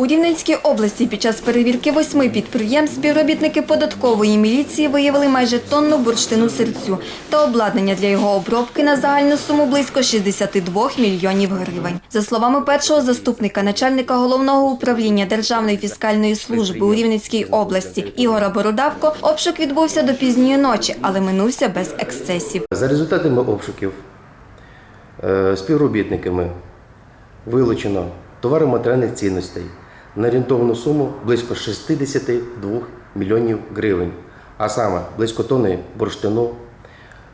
У Рівненській області під час перевірки восьми підприємств співробітники податкової міліції виявили майже тонну бурштину серцю та обладнання для його обробки на загальну суму близько 62 мільйонів гривень. За словами першого заступника начальника головного управління Державної фіскальної служби у Рівненській області Ігора Бородавко, обшук відбувся до пізньої ночі, але минувся без ексцесів. За результатами обшуків е, співробітниками вилучено товари матеріальних цінностей на орієнтовну суму близько 62 мільйонів гривень, а саме близько тонни бурштину,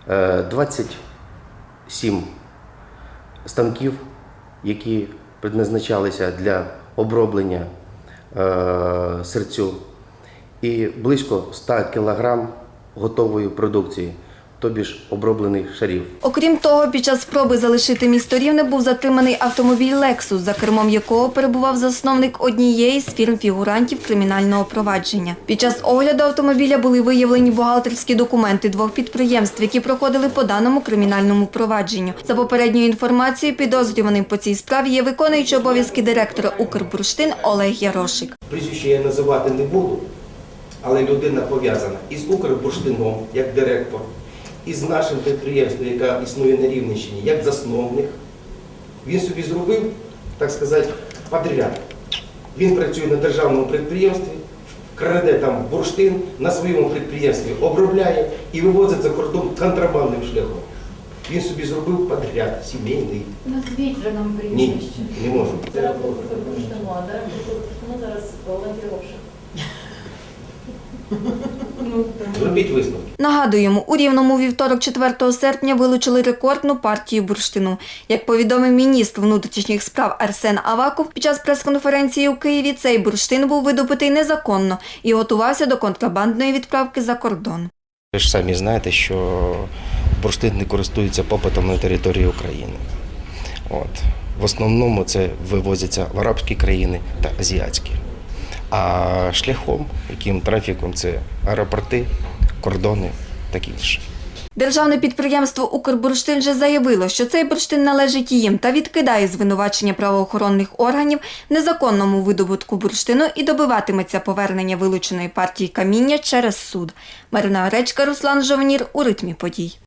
е, 27 станків, які предназначалися для оброблення е, серцю, і близько 100 кг готової продукції, тобі ж оброблених шарів. Окрім того, під час спроби залишити місто Рівне був затриманий автомобіль «Лексус», за кермом якого перебував засновник однієї з фірм фігурантів кримінального провадження. Під час огляду автомобіля були виявлені бухгалтерські документи двох підприємств, які проходили по даному кримінальному провадженню. За попередньою інформацією, підозрюваним по цій справі є виконуючий обов'язки директора «Укрбурштин» Олег Ярошик. Прізвище я називати не буду, але людина пов'язана із Укрбурштином як директор, і з нашим підприємством, яке існує на Рівненщині, як засновник. Він собі зробив, так сказати, подряд. Він працює на державному підприємстві, краде там бурштин, на своєму підприємстві обробляє і вивозить за кордон контрабандним шляхом. Він собі зробив подряд, сімейний. Назвіть же нам Ні, не можу. Директор Бурштину, а зараз Олег Єрошик. Ну. Зробіть висновки. Нагадуємо, у Рівному вівторок 4 серпня вилучили рекордну партію бурштину. Як повідомив міністр внутрішніх справ Арсен Аваков, під час прес-конференції у Києві цей бурштин був видобутий незаконно і готувався до контрабандної відправки за кордон. Ви ж самі знаєте, що бурштин не користується попитом на території України. От. В основному це вивозиться в арабські країни та азіатські. А шляхом, яким трафіком це аеропорти, кордони так інше. Державне підприємство «Укрбурштин» вже заявило, що цей бурштин належить їм та відкидає звинувачення правоохоронних органів незаконному видобутку бурштину і добиватиметься повернення вилученої партії каміння через суд. Марина Оречка, Руслан Жовнір у ритмі подій.